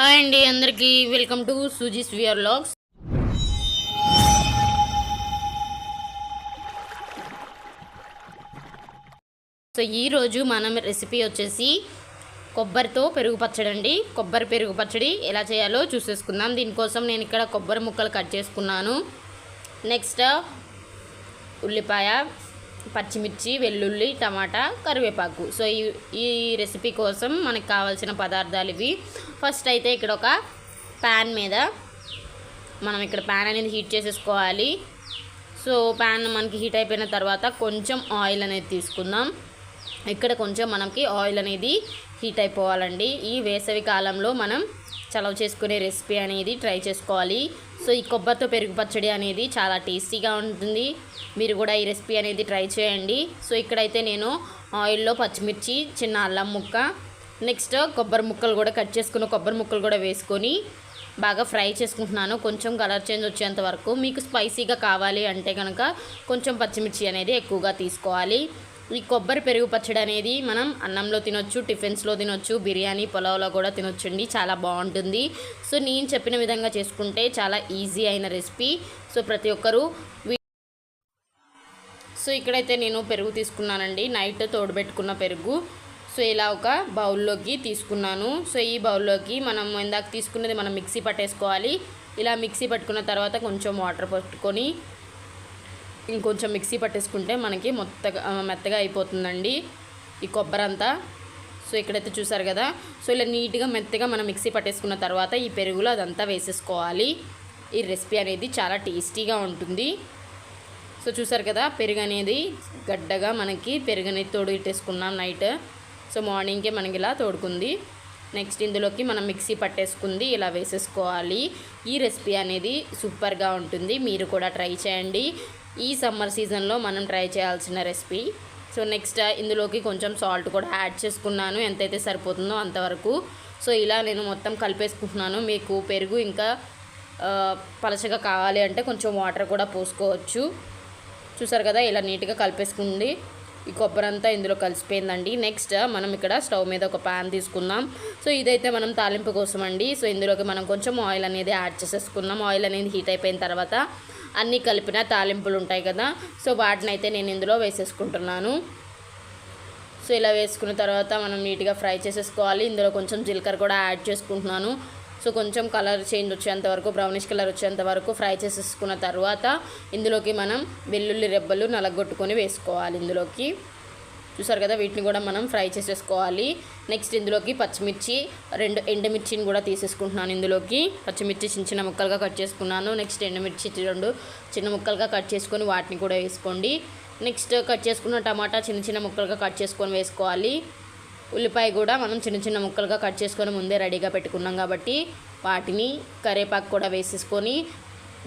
Hi అండి అందరికీ. Welcome to Suji vlogs so ఈరోజు మనం రెసిపీ వచ్చేసి కొబ్బరితో పెరుగు పచ్చడి అండి. కొబ్బరి పెరుగు పచ్చడి ఎలా చేయాలో చూసేసుకుందాం. దీనికోసం నేను ఇక్కడ కొబ్బరి ముక్కలు కట్ చేసుకున్నాను. నెక్స్ట్ ఉల్లిపాయ పచ్చిమిర్చి వెల్లుల్లి టమాటా కరివేపాకు. సో ఈ ఈ రెసిపీ కోసం మనకు కావాల్సిన పదార్థాలు ఇవి. ఫస్ట్ అయితే ఇక్కడ ఒక ప్యాన్ మీద మనం ఇక్కడ ప్యాన్ అనేది హీట్ చేసేసుకోవాలి. సో ప్యాన్ మనకి హీట్ అయిపోయిన తర్వాత కొంచెం ఆయిల్ అనేది తీసుకుందాం. ఇక్కడ కొంచెం మనకి ఆయిల్ అనేది హీట్ అయిపోవాలండి. ఈ వేసవి కాలంలో మనం చలవ చేసుకునే రెసిపీ అనేది ట్రై చేసుకోవాలి. సో ఈ కొబ్బరితో పెరుగు పచ్చడి అనేది చాలా టేస్టీగా ఉంటుంది. మీరు కూడా ఈ రెసిపీ అనేది ట్రై చేయండి. సో ఇక్కడైతే నేను ఆయిల్లో పచ్చిమిర్చి చిన్న అల్లం ముక్క నెక్స్ట్ కొబ్బరి ముక్కలు కూడా కట్ చేసుకున్న కొబ్బరి ముక్కలు కూడా వేసుకొని బాగా ఫ్రై చేసుకుంటున్నాను. కొంచెం కలర్ చేంజ్ వచ్చేంత వరకు మీకు స్పైసీగా కావాలి అంటే కనుక కొంచెం పచ్చిమిర్చి అనేది ఎక్కువగా తీసుకోవాలి. ఈ కొబ్బరి పెరుగు పచ్చడి అనేది మనం అన్నంలో తినొచ్చు టిఫిన్స్లో తినొచ్చు బిర్యానీ పులావ్లో కూడా తినొచ్చండి. చాలా బాగుంటుంది. సో నేను చెప్పిన విధంగా చేసుకుంటే చాలా ఈజీ అయిన రెసిపీ. సో ప్రతి ఒక్కరూ సో ఇక్కడైతే నేను పెరుగు తీసుకున్నానండి. నైట్ తోడబెట్టుకున్న పెరుగు. సో ఇలా ఒక బౌల్లోకి తీసుకున్నాను. సో ఈ బౌల్లోకి మనం ఇందాక తీసుకున్నది మనం మిక్సీ పట్టేసుకోవాలి. ఇలా మిక్సీ పట్టుకున్న తర్వాత కొంచెం వాటర్ పట్టుకొని ఇంకొంచెం మిక్సీ పట్టేసుకుంటే మనకి మొత్తగా మెత్తగా అయిపోతుందండి ఈ కొబ్బరి అంతా సో ఇక్కడైతే చూసారు కదా. సో ఇలా నీట్గా మెత్తగా మనం మిక్సీ పట్టేసుకున్న తర్వాత ఈ పెరుగులో అదంతా వేసేసుకోవాలి. ఈ రెసిపీ అనేది చాలా టేస్టీగా ఉంటుంది. సో చూసారు కదా పెరుగు అనేది గడ్డగా మనకి పెరుగు అనేది తోడుగిట్టేసుకున్నాం నైట్. సో మార్నింగ్కే మనకి ఇలా తోడుకుంది. నెక్స్ట్ ఇందులోకి మనం మిక్సీ పట్టేసుకుంది ఇలా వేసేసుకోవాలి. ఈ రెసిపీ అనేది సూపర్గా ఉంటుంది. మీరు కూడా ట్రై చేయండి. ఈ సమ్మర్ సీజన్లో మనం ట్రై చేయాల్సిన రెసిపీ. సో నెక్స్ట్ ఇందులోకి కొంచెం సాల్ట్ కూడా యాడ్ చేసుకున్నాను. ఎంతైతే సరిపోతుందో అంతవరకు. సో ఇలా నేను మొత్తం కలిపేసుకుంటున్నాను. మీకు పెరుగు ఇంకా పలచగా కావాలి అంటే కొంచెం వాటర్ కూడా పోసుకోవచ్చు. చూసారు కదా ఇలా నీట్గా కలిపేసుకుంది. ఈ కొబ్బరి అంతా ఇందులో కలిసిపోయిందండి. నెక్స్ట్ మనం ఇక్కడ స్టవ్ మీద ఒక ప్యాన్ తీసుకుందాం. సో ఇదైతే మనం తాలింపు కోసం అండి సో ఇందులోకి మనం కొంచెం ఆయిల్ అనేది యాడ్ చేసేసుకుందాం. ఆయిల్ అనేది హీట్ అయిపోయిన తర్వాత అన్నీ కలిపిన తాలింపులు ఉంటాయి కదా. సో వాటిని అయితే నేను ఇందులో వేసేసుకుంటున్నాను. సో ఇలా వేసుకున్న తర్వాత మనం నీట్గా ఫ్రై చేసేసుకోవాలి. ఇందులో కొంచెం జీలకర్ర కూడా యాడ్ చేసుకుంటున్నాను. సో కొంచెం కలర్ చేంజ్ వచ్చేంత వరకు బ్రౌనిష్ కలర్ వచ్చేంత వరకు ఫ్రై చేసేసుకున్న తర్వాత ఇందులోకి మనం వెల్లుల్లి రెబ్బలు నలగొట్టుకొని వేసుకోవాలి ఇందులోకి. చూసారు కదా వీటిని కూడా మనం ఫ్రై చేసేసుకోవాలి. నెక్స్ట్ ఇందులోకి పచ్చిమిర్చి రెండు ఎండుమిర్చిని కూడా తీసేసుకుంటున్నాను ఇందులోకి. పచ్చిమిర్చి చిన్న చిన్న ముక్కలుగా కట్ చేసుకున్నాను. నెక్స్ట్ ఎండుమిర్చి రెండు చిన్న ముక్కలుగా కట్ చేసుకొని వాటిని కూడా వేసుకోండి. నెక్స్ట్ కట్ చేసుకున్న టమాటా చిన్న చిన్న ముక్కలుగా కట్ చేసుకొని వేసుకోవాలి. ఉల్లిపాయ కూడా మనం చిన్న చిన్న ముక్కలుగా కట్ చేసుకొని ముందే రెడీగా పెట్టుకున్నాం కాబట్టి వాటిని కరివేపాకు కూడా వేసేసుకొని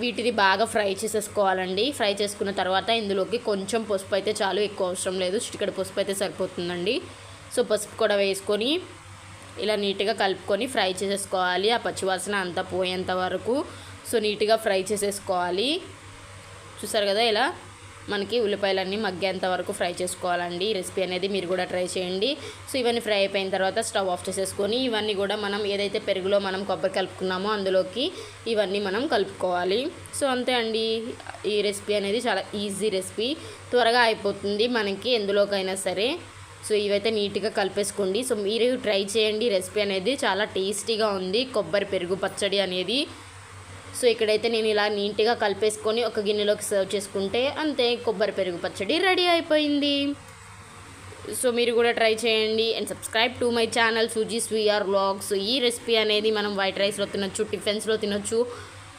వీటిని బాగా ఫ్రై చేసేసుకోవాలండి. ఫ్రై చేసుకున్న తర్వాత ఇందులోకి కొంచెం పసుపు అయితే చాలు ఎక్కువ అవసరం లేదు. చిటికడ పసుపు అయితే సరిపోతుందండి. సో పసుపు కూడా వేసుకొని ఇలా నీట్గా కలుపుకొని ఫ్రై చేసేసుకోవాలి. ఆ పచ్చివాసన అంతా పోయేంత వరకు. సో నీట్గా ఫ్రై చేసేసుకోవాలి. చూసారు కదా ఇలా మనకి ఉల్లిపాయలన్నీ మగ్గేంత వరకు ఫ్రై చేసుకోవాలండి. ఈ రెసిపీ అనేది మీరు కూడా ట్రై చేయండి. సో ఇవన్నీ ఫ్రై అయిపోయిన తర్వాత స్టవ్ ఆఫ్ చేసేసుకొని ఇవన్నీ కూడా మనం ఏదైతే పెరుగులో మనం కొబ్బరి కలుపుకున్నామో అందులోకి ఇవన్నీ మనం కలుపుకోవాలి. సో అంతే అండి. ఈ రెసిపీ అనేది చాలా ఈజీ రెసిపీ. త్వరగా అయిపోతుంది మనకి ఎందులోకైనా సరే. సో ఇవైతే నీట్గా కలిపేసుకోండి. సో మీరు ట్రై చేయండి. రెసిపీ అనేది చాలా టేస్టీగా ఉంది. కొబ్బరి పెరుగు పచ్చడి అనేది సో ఇక్కడైతే నేను ఇలా నీట్గా కలిపేసుకొని ఒక గిన్నెలోకి సర్వ్ చేసుకుంటే అంతే కొబ్బరి పెరుగు పచ్చడి రెడీ అయిపోయింది. సో మీరు కూడా ట్రై చేయండి. And subscribe to my channel suji స్వీఆర్ వ్లాగ్స్. ఈ రెసిపీ అనేది మనం వైట్ రైస్లో తినొచ్చు టిఫిన్స్లో తినొచ్చు.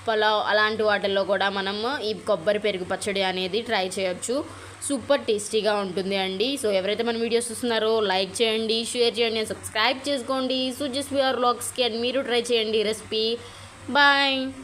పలావ్ అలాంటి వాటిల్లో కూడా మనం ఈ కొబ్బరి పెరుగు పచ్చడి అనేది ట్రై చేయొచ్చు. సూపర్ టేస్టీగా ఉంటుంది అండి. సో ఎవరైతే మన వీడియోస్ చూస్తున్నారో లైక్ చేయండి షేర్ చేయండి సబ్స్క్రైబ్ చేసుకోండి. సూజీస్ స్వీఆర్ వ్లాగ్స్కి అండ్ మీరు ట్రై చేయండి రెసిపీ. Bye.